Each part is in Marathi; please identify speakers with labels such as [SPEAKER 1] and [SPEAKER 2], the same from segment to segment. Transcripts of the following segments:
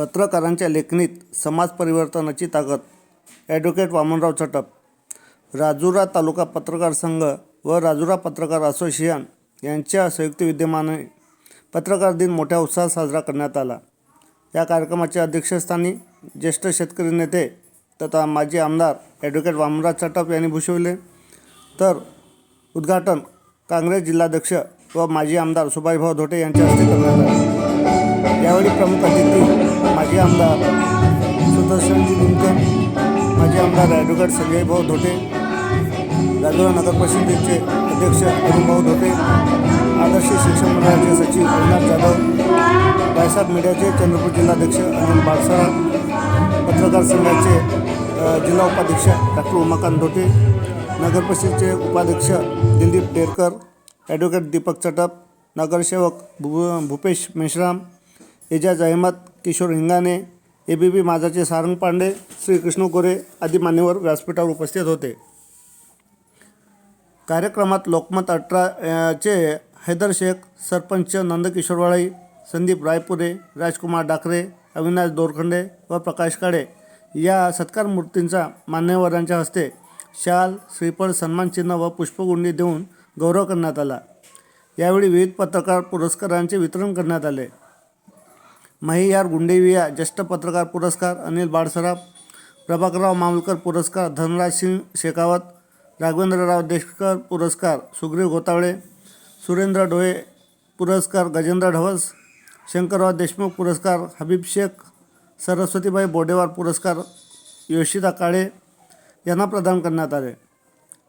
[SPEAKER 1] पत्रकारांच्या लेखणीत समाज परिवर्तनाची ताकद. ॲडव्होकेट वामनराव चटप. राजुरा तालुका पत्रकार संघ व राजुरा पत्रकार असोसिएशन यांच्या संयुक्त विद्यमाने पत्रकार दिन मोठ्या उत्साहात साजरा करण्यात आला. या कार्यक्रमाच्या अध्यक्षस्थानी ज्येष्ठ शेतकरी नेते तथा माजी आमदार ॲडव्होकेट वामनराव चटप यांनी भूषविले. तर उद्घाटन काँग्रेस जिल्हाध्यक्ष व माजी आमदार सुभाषभाऊ धोटे यांच्या हस्ते करण्यात आले. यावेळी प्रमुख अतिथी माजी आमदार सुदर्शनजी दिनकर माजी आमदार ॲडव्होकेट संजय भाऊ धोटे राजुरा नगर परिषदेचे अध्यक्ष अरुणभाऊ धोटे आदर्श शिक्षण मंडळाचे सचिव रघुनाथ जाधव बायसाहेब मीडियाचे चंद्रपूर जिल्हाध्यक्ष अनिल बाळसाहेब पत्रकार संघाचे जिल्हा उपाध्यक्ष डॉक्टर उमाकांत धोटे नगर परिषदेचे उपाध्यक्ष दिलीप डेरकर ॲडव्होकेट दीपक चटप नगरसेवक भू भूपेश मेश्राम एजाज अहमद किशोर हिंगाणे ए बी बी माझाचे सारंग पांडे श्रीकृष्ण गोरे आदी मान्यवर व्यासपीठावर उपस्थित होते. कार्यक्रमात लोकमत अठरा चे हैदर शेख सरपंच नंदकिशोरवाळी संदीप रायपुरे राजकुमार डाकरे अविनाश दोरखंडे व प्रकाश काळे या सत्कार मूर्तींचा मान्यवरांच्या हस्ते शाल श्रीफळ सन्मानचिन्ह व पुष्पगुंडी देऊन गौरव करण्यात आला. यावेळी विविध पत्रकार पुरस्कारांचे वितरण करण्यात आले. महियार गुंडेविया ज्येष्ठ पत्रकार पुरस्कार अनिल बाळसराफ प्रभाकरराव मामलकर पुरस्कार धनराज सिंग शेखावत राघवेंद्रराव देशकर पुरस्कार सुग्रीव गोतावळे सुरेंद्र डोळे पुरस्कार गजेंद्र ढवस शंकरराव देशमुख पुरस्कार हबीब शेख सरस्वतीबाई बोडेवार पुरस्कार योशिता काळे यांना प्रदान करण्यात आले.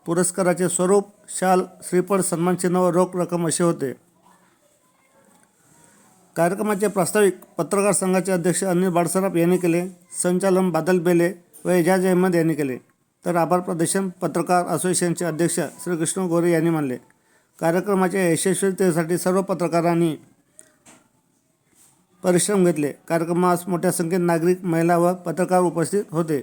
[SPEAKER 1] पुरस्काराचे स्वरूप शाल श्रीफळ सन्मानचिन्ह व रोख रक्कम असे होते. कार्यक्रमाचे प्रास्ताविक पत्रकार संघाचे अध्यक्ष अनिल बाळसराफ यांनी केले संचालन बादल बेले व एजाज अहमद यांनी केले. तर आभार प्रदर्शन पत्रकार असोसिएशनचे अध्यक्ष श्रीकृष्ण गोरे यांनी मानले. कार्यक्रमाच्या यशस्वीतेसाठी सर्व पत्रकारांनी परिश्रम घेतले. कार्यक्रमास मोठ्या संख्येत नागरिक महिला व पत्रकार उपस्थित होते.